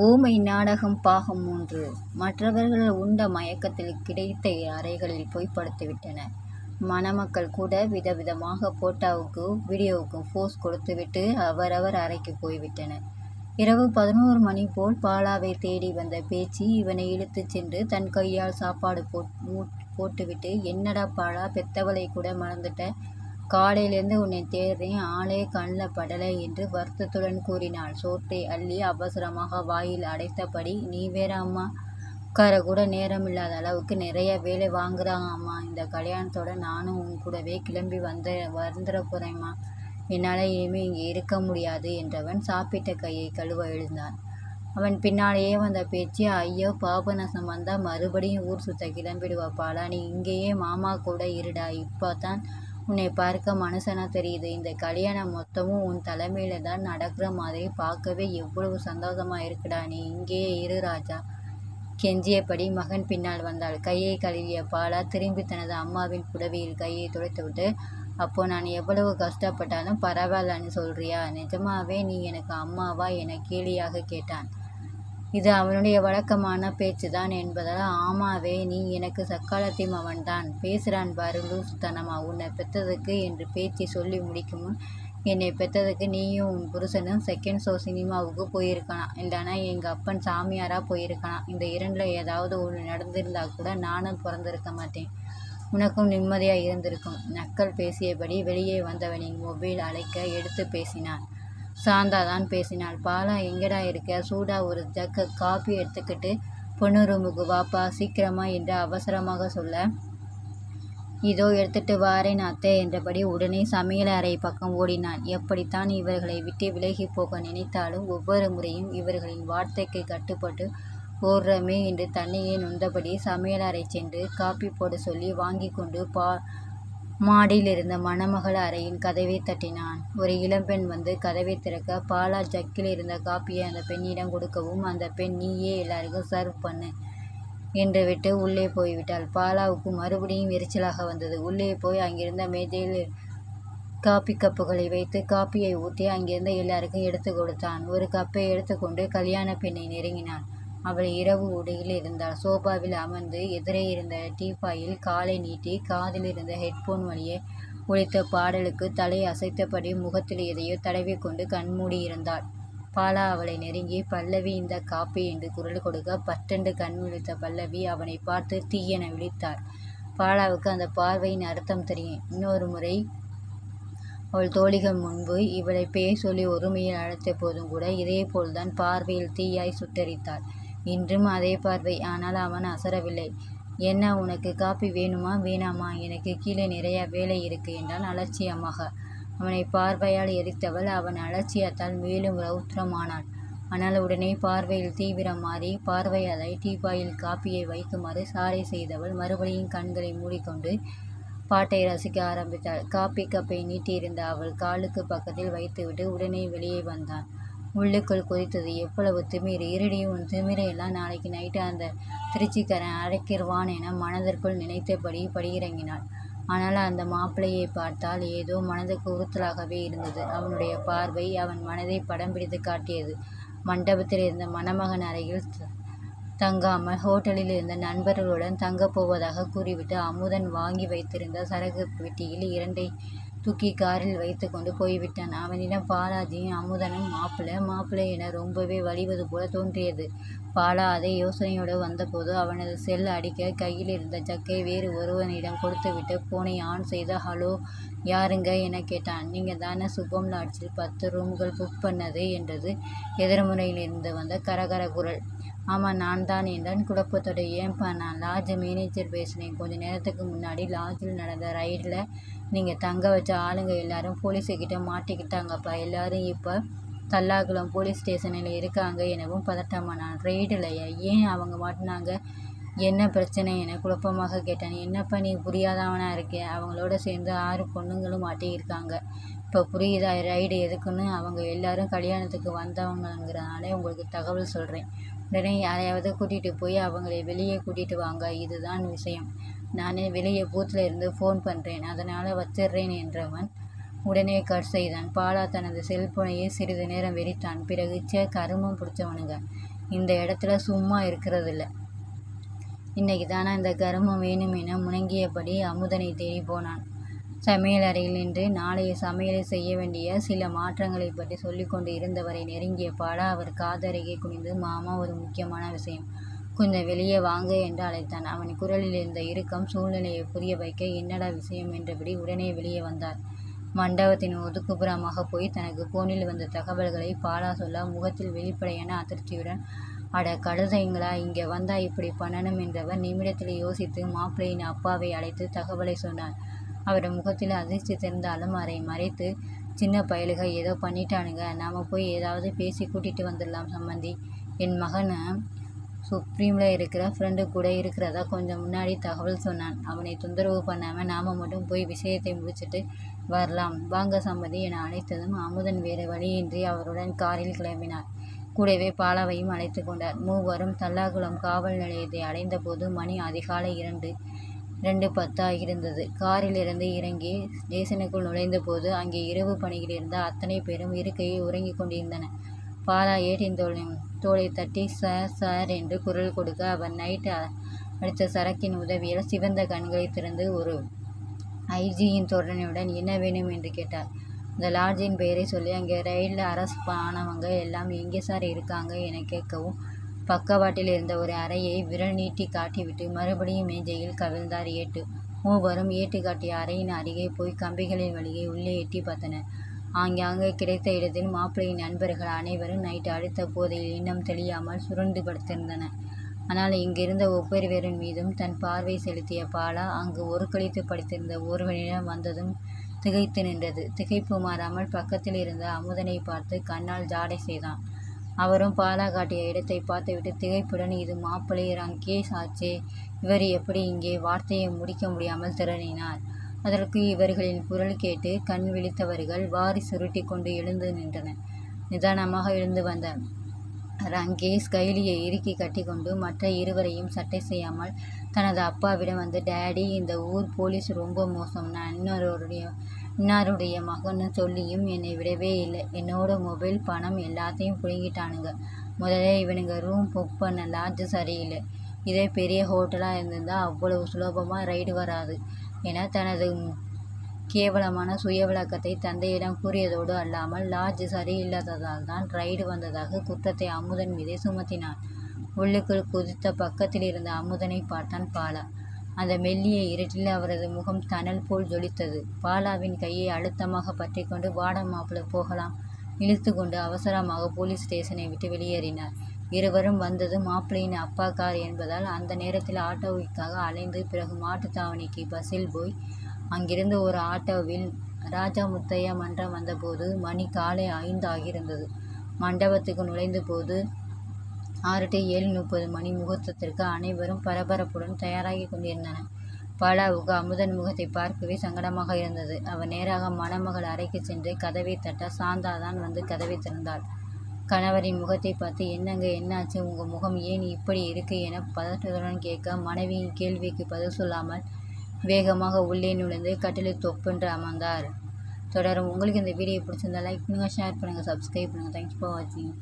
ஊமை நாடகம் பாகம் மூன்று. மற்றவர்கள் உண்ட மயக்கத்தில் கிடைத்த அறைகளில் போய் படுத்துவிட்டன மணமக்கள் கூட விதவிதமாக போட்டோவுக்கு வீடியோவுக்கும் போஸ் கொடுத்துவிட்டு அவரவர் அறைக்கு போய்விட்டனர். இரவு பதினோரு மணி போல் பாலாவை தேடி வந்த பேச்சி இவனை இழுத்துச் சென்று தன் கையால் சாப்பாடு போட் போட்டுவிட்டு என்னடா பாலா பெத்தவளை கூட மறந்துட்ட? காலையிலிருந்து உன்னை தேடுறேன். ஆளே கண்ணில் படலை என்று வருத்தத்துடன் கூறினாள். சோற்றை அள்ளி அவசரமாக வாயில் அடைத்தபடி நீ வேற அம்மா. உட்கார கூட நேரமில்லாத அளவுக்கு நிறைய வேலை வாங்குறாங்க அம்மா. இந்த கல்யாணத்தோட நானும் உன் கூடவே கிளம்பி வந்த வந்துட போகிறேம்மா என்னால் இனிமேல் இங்கே இருக்க முடியாது என்றவன் சாப்பிட்ட கையை கழுவ எழுந்தான். அவன் பின்னாலேயே வந்த பேச்சு ஐயோ பாபநாசம் வந்தால் மறுபடியும் ஊர் சுத்த கிளம்பிடுவா பாலா நீ இங்கேயே மாமா கூட இருடா. இப்போ தான் உன்னை பார்க்க மனுஷனா தெரியுது. இந்த கல்யாணம் மொத்தமும் உன் தலைமையில தான் நடக்கிற மாதிரி பார்க்கவே எவ்வளவு சந்தோஷமா இருக்குடா. நீ இங்கேயே இரு ராஜா. கெஞ்சியபடி மகன் பின்னால் வந்தாள். கையை கழுவிய பாலா திரும்பி தனது அம்மாவின் புடவையில் கையை துடைத்துவிட்டு அப்போ நான் எவ்வளவு கஷ்டப்பட்டாலும் பரவாயில்லன்னு சொல்றியா? நிஜமாவே நீ எனக்கு அம்மாவா? என கேலியாக கேட்டான். இது அவனுடைய வழக்கமான பேச்சுதான் என்பதால் ஆமாவே நீ எனக்கு சக்காலத்தி மவன்தான் பேசுறான் பாரு லூசுத்தனமா. உன்னை பெத்ததுக்கு என்று பேச்சை சொல்லி முடிக்கும் முன் என்னை பெற்றதுக்கு நீயும் உன் புருஷனும் செகண்ட் ஷோ சினிமாவுக்கு போயிருக்கலாம் இல்லைனா எங்கள் அப்பன் சாமியாராக போயிருக்கலாம் இந்த இரண்டில் ஏதாவது ஒன்று நடந்திருந்தா கூட நானும் பிறந்திருக்க மாட்டேன். உனக்கும் நிம்மதியாக இருந்திருக்கும். நக்கல் பேசியபடி வெளியே வந்தவனின் மொபைல் அழைக்க எடுத்து பேசினான். சாந்தா தான் பேசினாள். பாலா எங்கடா இருக்க சூடா ஒரு ஜக்க காபி எடுத்துக்கிட்டு பொண்ணு ரூமுக்கு வாப்பா சீக்கிரமா என்று அவசரமாக சொல்ல இதோ எடுத்துட்டு வாரேன் அத்தை என்றபடி உடனே சமையலறை பக்கம் ஓடினான். எப்படித்தான் இவர்களை விட்டு விலகி போக நினைத்தாலும் ஒவ்வொரு முறையும் இவர்களின் வார்த்தைக்கு கட்டுப்பட்டு ஓடுறமே என்று தன்னையே நொந்தபடி சமையலறை சென்று காப்பி போடச் சொல்லி வாங்கி கொண்டு பா மாடியில் இருந்த மணமகள் அறையின் கதவைத் தட்டினான். ஒரு இளம்பெண் வந்து கதவைத் திறக்க பாலா ஜக்கில் இருந்த காபியை அந்த பெண்ணிடம் கொடுக்கவும் அந்தப் பெண் நீயே எல்லாருக்கும் சர்வ் பண்ணு என்றுவிட்டு உள்ளே போய்விட்டாள். பாலாவுக்கு மறுபடியும் எரிச்சலாக வந்தது. உள்ளே போய் அங்கிருந்த மேஜையில் காபி கப்புகளை வைத்து காபியை ஊற்றி அங்கிருந்த எல்லாருக்கும் எடுத்துக் கொடுத்தான். ஒரு கப்பை எடுத்துக்கொண்டு கல்யாணப் பெண்ணை நெருங்கினான். அவள் இரவு உடையில் இருந்தாள். சோபாவில் அமர்ந்து எதிரே இருந்த டீப்பாயில் காலை நீட்டி காதில் இருந்த ஹெட்போன் வழியே ஒலித்த பாடலுக்கு தலை அசைத்தபடி முகத்தில் எதையோ தடவிக்கொண்டு கண்மூடியிருந்தாள். பாலா அவளை நெருங்கி பல்லவி இந்த காப்பி என்று குரல் கொடுக்க பட்டென்று கண் விழித்த பல்லவி அவனைப் பார்த்து தீயென விழித்தாள். பாலாவுக்கு அந்தப் பார்வையின் அர்த்தம் தெரியும். இன்னொரு முறை அவள் தோழிகள் முன்பு இவளைப் பெயர் சொல்லி ஒருமையில் அழைத்த போதும் கூட இதேபோல்தான் பார்வையில் தீயாய் சுட்டெரித்தாள். இன்றும் அதே பார்வை. ஆனால் அவன் அசரவில்லை. என்ன உனக்கு காபி வேணுமா வேணாமா எனக்கு கீழே நிறைய வேலை இருக்கு என்றான் அலட்சியமாக. அவனை பார்வையால் எரித்தவள் அவன் அலட்சியத்தால் மேலும் ரௌத்ரமானாள். ஆனால் உடனே பார்வையில் தீவிரம் மாறி பார்வையாளை டீபாயில் காப்பியை வைக்குமாறு சாரை செய்தவள் மறுபடியும் கண்களை மூடிக்கொண்டு பாட்டை ரசிக்க ஆரம்பித்தாள். காபி கப்பை நீட்டியிருந்த அவள் காலுக்கு பக்கத்தில் வைத்துவிட்டு உடனே வெளியே வந்தான். உள்ளுக்குள் கொதித்தது. எவ்வளவு திமிர் இருடி உன் திமிரையெல்லாம் நாளைக்கு நைட்டு அந்த திருச்சிக்காரன் அழைக்கிறவான் என மனதிற்குள் நினைத்தபடி படியிறங்கினாள். ஆனால் அந்த மாப்பிள்ளையை பார்த்தால் ஏதோ மனதுக்கு உறுத்தலாகவே இருந்தது. அவனுடைய பார்வை அவன் மனதை படம் பிடித்து காட்டியது. மண்டபத்தில் இருந்த மணமகன் அறையில் தங்காமல் ஹோட்டலில் இருந்த நண்பர்களுடன் தங்கப் போவதாக கூறிவிட்டு அமுதன் வாங்கி வைத்திருந்த சரகு பெட்டியில் இரண்டை தூக்கி காரில் வைத்துக்கொண்டு போய்விட்டான். அவனிடம் பாலாஜியும் அமுதனும் மாப்பிள்ளை மாப்பிள்ளை என ரொம்பவே வழிவது போல தோன்றியது. பாலா அதை யோசனையோடு வந்தபோது அவனது செல் அடிக்க கையில் இருந்த ஜக்கை வேறு ஒருவனிடம் கொடுத்துவிட்டு போனை ஆன் செய்த ஹலோ யாருங்க எனக் கேட்டான். நீங்கள் தானே சுபம் லாட்ஜில் பத்து ரூம்கள் புக் பண்ணது என்றது எதிர்முறையிலிருந்து வந்த கரகர குரல். ஆமாம் நான் தான் என்றான் குழப்பத்தோட ஏன்பா நான் லாட்ஜ் மேனேஜர் பேசுறேன். கொஞ்ச நேரத்துக்கு முன்னாடி லாட்ஜில் நடந்த ரைடில் நீங்கள் தங்க வச்ச ஆளுங்க எல்லாரும் போலீஸுக்கிட்ட மாட்டிக்கிட்டாங்கப்பா. எல்லாரும் இப்போ தல்லாகுளம் போலீஸ் ஸ்டேஷனில் இருக்காங்க எனவும் பதட்டமானான். ரெய்டுலயா ஏன் அவங்க மாட்டினாங்க என்ன பிரச்சனை என குழப்பமாக கேட்டான். என்னப்பா நீ புரியாதவனா இருக்க அவங்களோட சேர்ந்து ஆறு பொண்ணுங்களும் மாட்டியிருக்காங்க. இப்போ புரியுதா ரைடு எதுக்குன்னு அவங்க எல்லாரும் கல்யாணத்துக்கு வந்தவங்கங்கிறதால உங்களுக்கு தகவல் சொல்கிறேன் உடனே யாரையாவது கூட்டிகிட்டு போய் அவங்களை வெளியே கூட்டிகிட்டு வாங்க இதுதான் விஷயம். நானே வெளியே பூத்தில் இருந்து ஃபோன் பண்ணுறேன் அதனால் வச்சிடுறேன் என்றவன் உடனே கட் செய்தான். பாலா தனது செல்போனையே சிறிது நேரம் வெறித்தான். பிறகு சே கருமம் பிடிச்சவனுங்க. இந்த இடத்துல சும்மா இருக்கிறதில்ல. இன்னைக்கு தானே இந்த கருமம் வேணும் என முணங்கியபடி அமுதனை தேடி போனான். சமையல் அறையில் நின்று நாளைய சமையலை செய்ய வேண்டிய சில மாற்றங்களை பற்றி சொல்லிக்கொண்டு இருந்தவரை நெருங்கிய பாலா அவர் காதருகே குனிந்து மாமா ஒரு முக்கியமான விஷயம். கொஞ்சம் வெளியே வாங்க என்று அழைத்தான். அவன் குரலில் இருந்த இறுக்கம் சூழ்நிலையை புரிய வைக்க என்னடா விஷயம் என்றபடி உடனே வெளியே வந்தார். மண்டபத்தின் ஒதுக்குப்புறமாக போய் தனக்கு போனில் வந்த தகவல்களை பாலா சொல்ல முகத்தில் வெளிப்படையான அதிர்ச்சியுடன் அட கழுதைங்களா இங்கே வந்தா இப்படி பண்ணணும் என்றவர் நிமிடத்தில் யோசித்து மாப்பிள்ளையின் அப்பாவை அழைத்து தகவலை சொன்னார். அவர் முகத்தில் அதிர்ச்சி தெரிந்தாலும் அதை மறைத்து சின்ன பயலுக ஏதோ பண்ணிட்டானுங்க. நாம் போய் ஏதாவது பேசி கூட்டிகிட்டு வந்துடலாம் சம்மந்தி என் மகனை சுப்ரீமில் இருக்கிற ஃப்ரெண்டு கூட இருக்கிறதா கொஞ்சம் முன்னாடி தகவல் சொன்னான். அவனை தொந்தரவு பண்ணாமல் நாம் மட்டும் போய் விஷயத்தை முடிச்சுட்டு வரலாம். வாங்க சம்மதி என அழைத்ததும் அமுதன் வேறு வழியின்றி அவருடன் காரில் கிளம்பினார். கூடவே பாலாவையும் அழைத்து கொண்டார். மூவரும் தல்லாகுளம் காவல் நிலையத்தை அடைந்தபோது மணி அதிகாலை இரண்டு இரண்டு இருந்தது. காரிலிருந்து இறங்கி ஸ்டேஷனுக்குள் நுழைந்தபோது அங்கே இரவு பணியில் இருந்த அத்தனை பேரும் இருக்கையில் உறங்கிக் கொண்டிருந்தன பாலா ஏட்டின் தோளின் தோலை தட்டி சார் சார் என்று குரல் கொடுக்க அவர் நைட் அடித்த சரக்கின் உதவியால் சிவந்த கண்களை திறந்து ஒரு ஐஜியின் தோழனையுடன் என்ன வேணும்? என்று கேட்டார் இந்த லாட்ஜின் பெயரை சொல்லி. அங்கே ரயிலில் அரசு ஆனவங்க எல்லாம் எங்கே சார் இருக்காங்க? என கேட்கவும் பக்கவாட்டில் இருந்த ஒரு அறையை விரல் நீட்டி காட்டிவிட்டு மறுபடியும் மேஜையில் கவிழ்ந்தார் ஏட்டு. மூவரும் ஏட்டு காட்டிய அறையின் அருகே போய் கம்பிகளின் வழியே உள்ளே எட்டி பார்த்தனர். ஆங்காங்கே கிடைத்த இடத்தில் மாப்பிள்ளையின் நண்பர்கள் அனைவரும் நைட்டு அடுத்த போதையில் இன்னும் தெளியாமல் சுருண்டு படுத்திருந்தனர். ஆனால் இங்கிருந்த ஒவ்வொருவரின் மீதும் தன் பார்வை செலுத்திய பாலா அங்கு ஒரு கழித்து படித்திருந்த ஒருவனிடம் வந்ததும் திகைத்து நின்றது. திகைப்பு மாறாமல் பக்கத்தில் இருந்த அமுதனை பார்த்து கண்ணால் ஜாடை செய்தான். அவரும் பாலா காட்டிய இடத்தை பார்த்துவிட்டு திகைப்புடன் இது மாப்பிள்ளை ரங்கேஷ் ஆச்சே. இவர் எப்படி இங்கே வார்த்தையை முடிக்க முடியாமல் திரணினார்? அதற்கு இவர்களின் குரல் கேட்டு கண் விழித்தவர்கள் வாரி சுருட்டி கொண்டு எழுந்து நின்றனர். நிதானமாக எழுந்து வந்த ரங்கேஷ் கைலியை இறுக்கி கட்டிக்கொண்டு மற்ற இருவரையும் சட்டை செய்யாமல் தனது அப்பாவிடம் வந்து டேடி இந்த ஊர் போலீஸ் ரொம்ப மோசம். நான் இன்னொருடைய இன்னாருடைய மகன்னு சொல்லியும் என்னை விடவே இல்லை. என்னோட மொபைல் பணம் எல்லாத்தையும் பிடுங்கிட்டானுங்க. முதல்ல இவனுங்க ரூம் புக் பண்ண லாட்ஜு சரியில்லை. இதே பெரிய ஹோட்டலாக இருந்திருந்தால் அவ்வளவு சுலபமாக ரைடு வராது. என தனது கேவலமான சுய விளக்கத்தை தந்தையிடம் கூறியதோடு அல்லாமல் லாட்ஜ் சரியில்லாததால் தான் ரைடு வந்ததாக குற்றத்தை அமுதன் மீதே சுமத்தினான். உள்ளுக்குள் குதித்த பக்கத்தில் இருந்த அமுதனை பார்த்தான் பாலா. அந்த மெல்லிய இருட்டில் அவரது முகம் தணல் போல் ஜொலித்தது. பாலாவின் கையை அழுத்தமாக பற்றி கொண்டு வாட மாப்பிள்ள போகலாம். இழுத்து கொண்டு அவசரமாக போலீஸ் ஸ்டேஷனை விட்டு வெளியேறினார். இருவரும் வந்தது மாப்பிள்ளையின் அப்பா கார் என்பதால் அந்த நேரத்தில் ஆட்டோவிற்காக அலைந்து பிறகு மாட்டுத்தாவணிக்கு பஸ்ஸில் போய் அங்கிருந்து ஒரு ஆட்டோவில் ராஜா முத்தையா மன்றம் வந்தபோது மணி காலை ஐந்து ஆகியிருந்தது. மண்டபத்துக்கு நுழைந்த போது ஆறு டு ஏழு முப்பது மணி முகூர்த்தத்திற்கு அனைவரும் பரபரப்புடன் தயாராகி கொண்டிருந்தனர். பாலாவுக்கு அமுதன் முகத்தை பார்க்கவே சங்கடமாக இருந்தது. அவர் நேராக மணமகள் அறைக்கு சென்று கதவை தட்ட சாந்தா தான் வந்து கதவை திறந்தாள். கணவரின் முகத்தை பார்த்து என்னங்க என்னாச்சு? உங்கள் முகம் ஏன் இப்படி இருக்கு? என பதற்றத்துடன் கேட்க மனைவியின் கேள்விக்கு பதில் சொல்லாமல் வேகமாக உள்ளே நுழைந்து கட்டிலில் தொப்பென்று அமர்ந்தார். தொடரும். உங்களுக்கு இந்த வீடியோ பிடிச்சிருந்தா லைக் பண்ணுங்கள் ஷேர் பண்ணுங்கள் சப்ஸ்கிரைப் பண்ணுங்கள் தேங்க்ஸ் ஃபார் வாட்சிங்